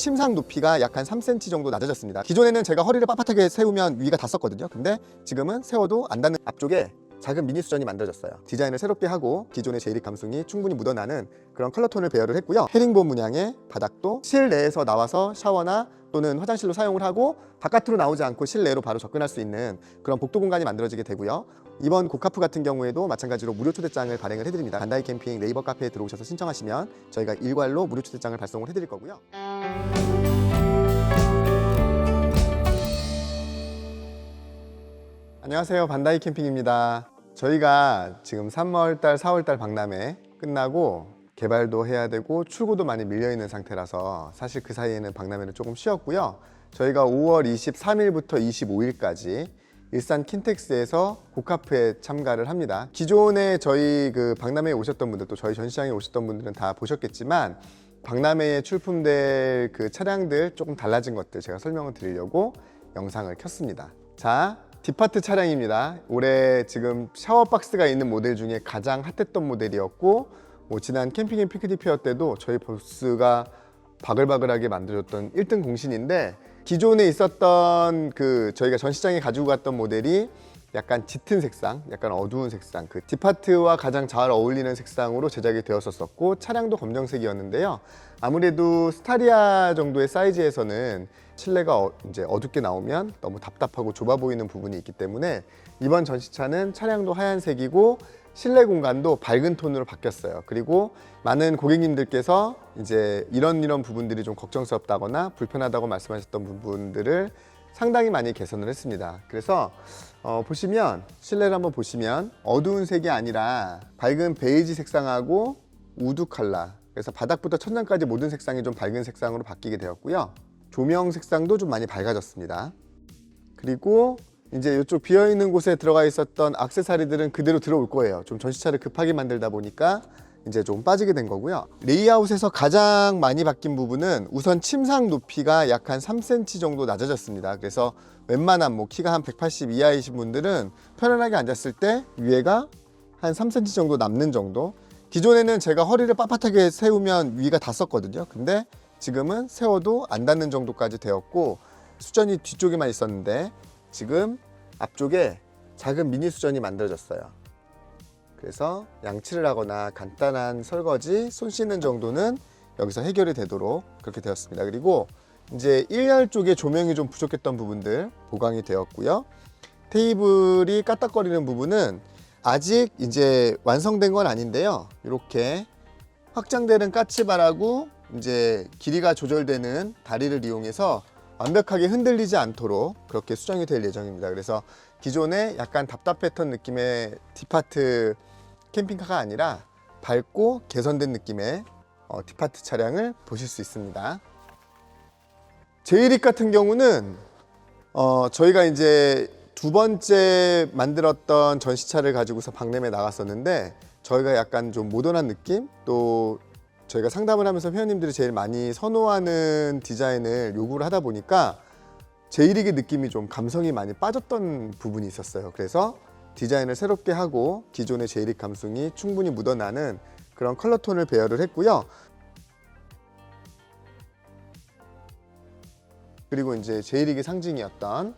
침상 높이가 약 한 3cm 정도 낮아졌습니다. 기존에는 제가 허리를 빳빳하게 세우면 위가 닿았거든요. 근데 지금은 세워도 안 닿는 앞쪽에 작은 미니 수전이 만들어졌어요. 디자인을 새롭게 하고 기존의 제이릭 감성이 충분히 묻어나는 그런 컬러톤을 배열을 했고요. 헤링본 문양의 바닥도 실내에서 나와서 샤워나 또는 화장실로 사용을 하고 바깥으로 나오지 않고 실내로 바로 접근할 수 있는 그런 복도 공간이 만들어지게 되고요. 이번 고카프 같은 경우에도 마찬가지로 무료 초대장을 발행을 해드립니다. 반다이 캠핑 네이버 카페에 들어오셔서 신청하시면 저희가 일괄로 무료 초대장을 발송을 해드릴 거고요. 안녕하세요. 반다이 캠핑입니다. 저희가 지금 3월달, 4월달 박람회 끝나고 개발도 해야 되고 출고도 많이 밀려 있는 상태라서 사실 그 사이에는 박람회는 조금 쉬었고요. 저희가 5월 23일부터 25일까지 일산 킨텍스에서 고카프에 참가를 합니다. 기존에 저희 그 박람회에 오셨던 분들 또 저희 전시장에 오셨던 분들은 다 보셨겠지만 박람회에 출품될 그 차량들 조금 달라진 것들 제가 설명을 드리려고 영상을 켰습니다. 자, 디파트 차량입니다. 올해 지금 샤워 박스가 있는 모델 중에 가장 핫했던 모델이었고 뭐 지난 캠핑 앤 피크닉 페어 때도 저희 보스가 바글바글하게 만들어줬던 1등 공신인데 기존에 있었던 그 저희가 전시장에 가지고 갔던 모델이 약간 짙은 색상, 약간 어두운 색상, 그 디파트와 가장 잘 어울리는 색상으로 제작이 되었었고 차량도 검정색이었는데요. 아무래도 스타리아 정도의 사이즈에서는 실내가 어, 이제 어둡게 나오면 너무 답답하고 좁아 보이는 부분이 있기 때문에 이번 전시차는 차량도 하얀색이고 실내 공간도 밝은 톤으로 바뀌었어요. 그리고 많은 고객님들께서 이제 이런 이런 부분들이 좀 걱정스럽다거나 불편하다고 말씀하셨던 부분들을 상당히 많이 개선을 했습니다. 그래서 어, 보시면 실내를 한번 보시면 어두운 색이 아니라 밝은 베이지 색상하고 우드 컬러 그래서 바닥부터 천장까지 모든 색상이 좀 밝은 색상으로 바뀌게 되었고요. 조명 색상도 좀 많이 밝아졌습니다. 그리고 이제 이쪽 비어 있는 곳에 들어가 있었던 악세사리들은 그대로 들어올 거예요. 좀 전시차를 급하게 만들다 보니까 이제 좀 빠지게 된 거고요. 레이아웃에서 가장 많이 바뀐 부분은 우선 침상 높이가 약 한 3cm 정도 낮아졌습니다. 그래서 웬만한 뭐 키가 한 180 이하이신 분들은 편안하게 앉았을 때 위에가 한 3cm 정도 남는 정도. 기존에는 제가 허리를 빳빳하게 세우면 위가 닿았거든요. 근데 지금은 세워도 안 닿는 정도까지 되었고 수전이 뒤쪽에만 있었는데 지금 앞쪽에 작은 미니 수전이 만들어졌어요. 그래서 양치를 하거나 간단한 설거지, 손 씻는 정도는 여기서 해결이 되도록 그렇게 되었습니다. 그리고 이제 1열 쪽에 조명이 좀 부족했던 부분들 보강이 되었고요. 테이블이 까딱거리는 부분은 아직 이제 완성된 건 아닌데요. 이렇게 확장되는 까치발하고 이제 길이가 조절되는 다리를 이용해서 완벽하게 흔들리지 않도록 그렇게 수정이 될 예정입니다. 그래서 기존에 약간 답답했던 느낌의 디파트 캠핑카가 아니라 밝고 개선된 느낌의 어, 디파트 차량을 보실 수 있습니다. 제이릭 같은 경우는 어, 저희가 이제 두 번째 만들었던 전시차를 가지고서 박람회 나갔었는데 저희가 약간 좀 모던한 느낌 또 저희가 상담을 하면서 회원님들이 제일 많이 선호하는 디자인을 요구를 하다 보니까 제이릭의 느낌이 좀 감성이 많이 빠졌던 부분이 있었어요. 그래서 디자인을 새롭게 하고 기존의 제이릭 감성이 충분히 묻어나는 그런 컬러톤을 배열을 했고요. 그리고 이제 제이릭의 상징이었던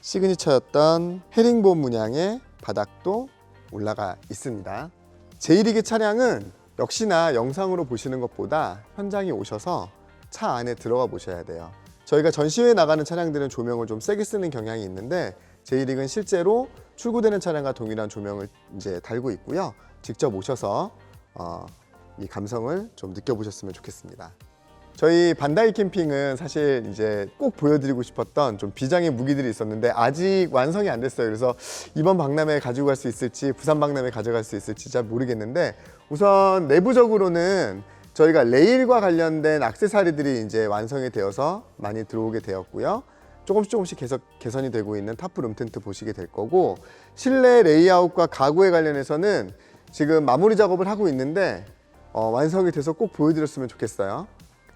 시그니처였던 헤링본 문양의 바닥도 올라가 있습니다. 제이릭의 차량은 역시나 영상으로 보시는 것보다 현장에 오셔서 차 안에 들어가 보셔야 돼요. 저희가 전시회에 나가는 차량들은 조명을 좀 세게 쓰는 경향이 있는데 제이릭은 실제로 출고되는 차량과 동일한 조명을 이제 달고 있고요. 직접 오셔서 어, 이 감성을 좀 느껴보셨으면 좋겠습니다. 저희 반다이 캠핑은 사실 이제 꼭 보여드리고 싶었던 좀 비장의 무기들이 있었는데 아직 완성이 안 됐어요. 그래서 이번 박람회에 가지고 갈 수 있을지 부산 박람회에 가져갈 수 있을지 잘 모르겠는데 우선 내부적으로는 저희가 레일과 관련된 액세서리들이 이제 완성이 되어서 많이 들어오게 되었고요. 조금씩 조금씩 계속 개선이 되고 있는 타프 룸 텐트 보시게 될 거고 실내 레이아웃과 가구에 관련해서는 지금 마무리 작업을 하고 있는데 어, 완성이 돼서 꼭 보여드렸으면 좋겠어요.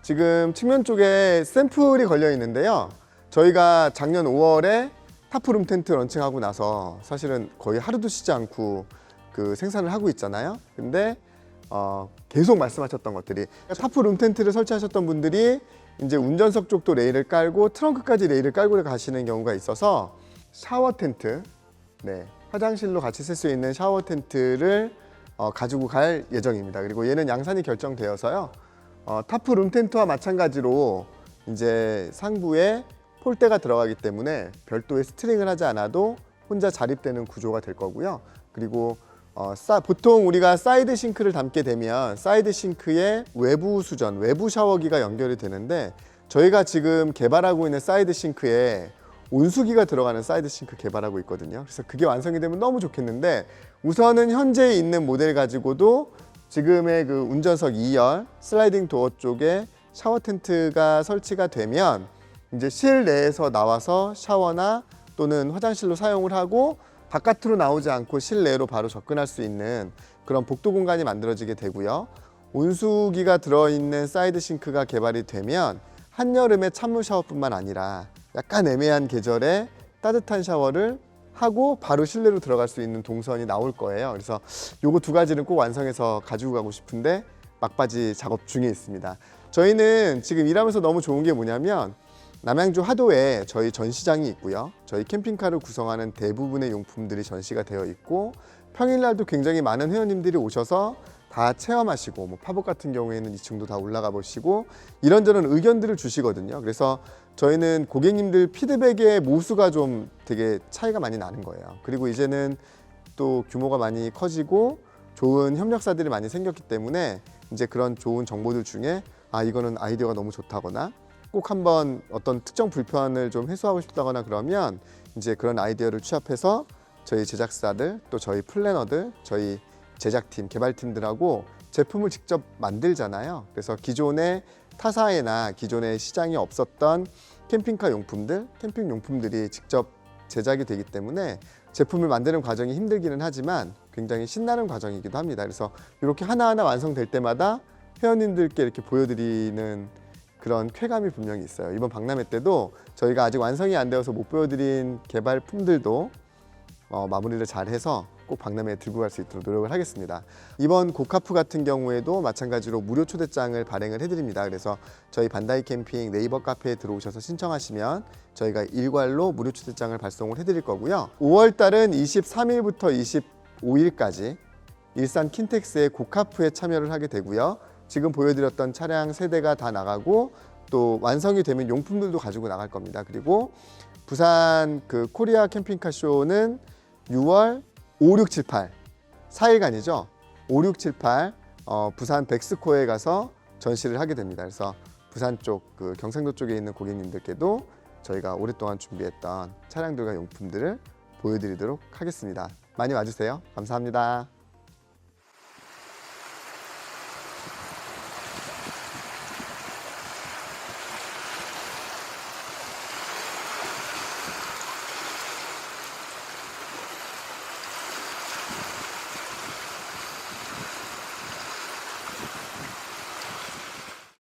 지금 측면 쪽에 샘플이 걸려 있는데요. 저희가 작년 5월에 타프 룸 텐트 런칭하고 나서 사실은 거의 하루도 쉬지 않고 그 생산을 하고 있잖아요. 근데 어, 계속 말씀하셨던 것들이 타프 룸 텐트를 설치하셨던 분들이 이제 운전석 쪽도 레일을 깔고 트렁크까지 레일을 깔고 가시는 경우가 있어서 샤워 텐트, 네, 화장실로 같이 쓸 수 있는 샤워 텐트를 어, 가지고 갈 예정입니다. 그리고 얘는 양산이 결정되어서요. 어, 타프 룸 텐트와 마찬가지로 이제 상부에 폴대가 들어가기 때문에 별도의 스트링을 하지 않아도 혼자 자립되는 구조가 될 거고요. 그리고 어, 싸- 보통 우리가 사이드 싱크를 담게 되면 사이드 싱크에 외부 수전, 외부 샤워기가 연결이 되는데 저희가 지금 개발하고 있는 사이드 싱크에 온수기가 들어가는 사이드 싱크 개발하고 있거든요. 그래서 그게 완성이 되면 너무 좋겠는데 우선은 현재 있는 모델 가지고도 지금의 그 운전석 2열 슬라이딩 도어 쪽에 샤워 텐트가 설치가 되면 이제 실내에서 나와서 샤워나 또는 화장실로 사용을 하고 바깥으로 나오지 않고 실내로 바로 접근할 수 있는 그런 복도 공간이 만들어지게 되고요. 온수기가 들어있는 사이드 싱크가 개발이 되면 한여름에 찬물 샤워뿐만 아니라 약간 애매한 계절에 따뜻한 샤워를 하고 바로 실내로 들어갈 수 있는 동선이 나올 거예요. 그래서 요거 두 가지는 꼭 완성해서 가지고 가고 싶은데 막바지 작업 중에 있습니다. 저희는 지금 일하면서 너무 좋은 게 뭐냐면 남양주 하도에 저희 전시장이 있고요. 저희 캠핑카를 구성하는 대부분의 용품들이 전시가 되어 있고 평일날도 굉장히 많은 회원님들이 오셔서 다 체험하시고 뭐 팝업 같은 경우에는 2층도 다 올라가 보시고 이런저런 의견들을 주시거든요. 그래서 저희는 고객님들 피드백의 모수가 좀 되게 차이가 많이 나는 거예요. 그리고 이제는 또 규모가 많이 커지고 좋은 협력사들이 많이 생겼기 때문에 이제 그런 좋은 정보들 중에 아 이거는 아이디어가 너무 좋다거나 꼭 한번 어떤 특정 불편을 좀 해소하고 싶다거나 그러면 이제 그런 아이디어를 취합해서 저희 제작사들 또 저희 플래너들 저희 제작팀 개발팀들하고 제품을 직접 만들잖아요. 그래서 기존의 타사에나 기존의 시장에 없었던 캠핑카 용품들, 캠핑 용품들이 직접 제작이 되기 때문에 제품을 만드는 과정이 힘들기는 하지만 굉장히 신나는 과정이기도 합니다. 그래서 이렇게 하나하나 완성될 때마다 회원님들께 이렇게 보여드리는 그런 쾌감이 분명히 있어요. 이번 박람회 때도 저희가 아직 완성이 안 되어서 못 보여드린 개발품들도 어, 마무리를 잘 해서 꼭 박람회에 들고 갈 수 있도록 노력을 하겠습니다. 이번 고카프 같은 경우에도 마찬가지로 무료 초대장을 발행을 해드립니다. 그래서 저희 반다이 캠핑 네이버 카페에 들어오셔서 신청하시면 저희가 일괄로 무료 초대장을 발송을 해드릴 거고요. 5월 달은 23일부터 25일까지 일산 킨텍스의 고카프에 참여를 하게 되고요. 지금 보여드렸던 차량 세대가 다 나가고 또 완성이 되면 용품들도 가지고 나갈 겁니다. 그리고 부산 그 코리아 캠핑카 쇼는 6월 5, 6, 7, 8 4일간이죠. 5, 6, 7, 8 어, 부산 백스코에 가서 전시를 하게 됩니다. 그래서 부산 쪽 그 경상도 쪽에 있는 고객님들께도 저희가 오랫동안 준비했던 차량들과 용품들을 보여드리도록 하겠습니다. 많이 와주세요. 감사합니다.